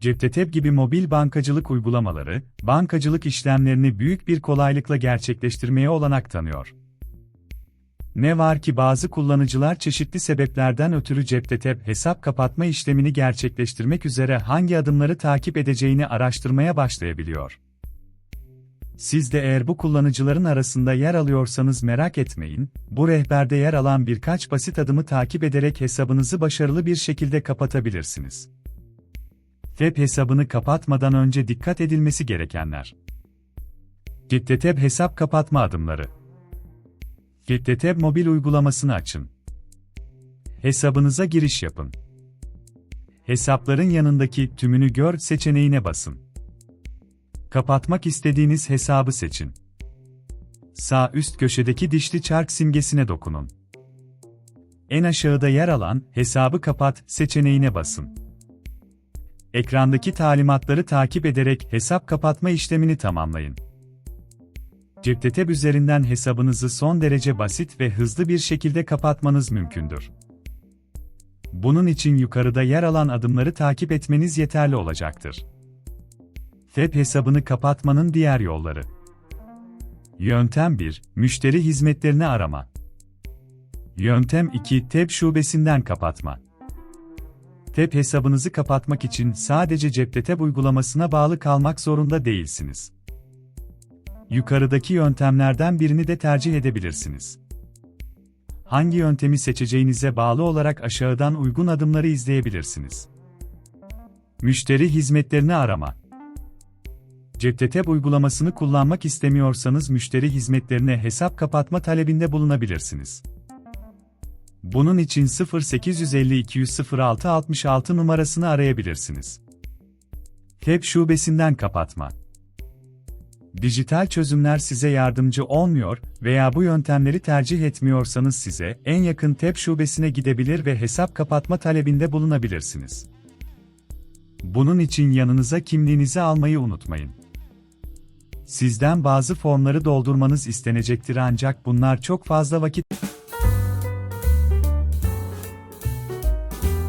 Ceptetep gibi mobil bankacılık uygulamaları, bankacılık işlemlerini büyük bir kolaylıkla gerçekleştirmeye olanak tanıyor. Ne var ki bazı kullanıcılar çeşitli sebeplerden ötürü Ceptetep hesap kapatma işlemini gerçekleştirmek üzere hangi adımları takip edeceğini araştırmaya başlayabiliyor. Siz de eğer bu kullanıcıların arasında yer alıyorsanız merak etmeyin, bu rehberde yer alan birkaç basit adımı takip ederek hesabınızı başarılı bir şekilde kapatabilirsiniz. Web hesabını kapatmadan önce dikkat edilmesi gerekenler. Gitteteb hesap kapatma adımları. Gitteteb mobil uygulamasını açın. Hesabınıza giriş yapın. Hesapların yanındaki tümünü gör seçeneğine basın. Kapatmak istediğiniz hesabı seçin. Sağ üst köşedeki dişli çark simgesine dokunun. En aşağıda yer alan hesabı kapat seçeneğine basın. Ekrandaki talimatları takip ederek hesap kapatma işlemini tamamlayın. Cepteteb üzerinden hesabınızı son derece basit ve hızlı bir şekilde kapatmanız mümkündür. Bunun için yukarıda yer alan adımları takip etmeniz yeterli olacaktır. FEP hesabını kapatmanın diğer yolları. Yöntem 1. Müşteri hizmetlerini arama. Yöntem 2. TEB şubesinden kapatma. TEB hesabınızı kapatmak için sadece CepTEB uygulamasına bağlı kalmak zorunda değilsiniz. Yukarıdaki yöntemlerden birini de tercih edebilirsiniz. Hangi yöntemi seçeceğinize bağlı olarak aşağıdan uygun adımları izleyebilirsiniz. Müşteri hizmetlerini arama. CepTEB uygulamasını kullanmak istemiyorsanız müşteri hizmetlerine hesap kapatma talebinde bulunabilirsiniz. Bunun için 0850 206 66 numarasını arayabilirsiniz. TEB şubesinden kapatma. Dijital çözümler size yardımcı olmuyor veya bu yöntemleri tercih etmiyorsanız size en yakın TEB şubesine gidebilir ve hesap kapatma talebinde bulunabilirsiniz. Bunun için yanınıza kimliğinizi almayı unutmayın. Sizden bazı formları doldurmanız istenecektir ancak bunlar çok fazla vakit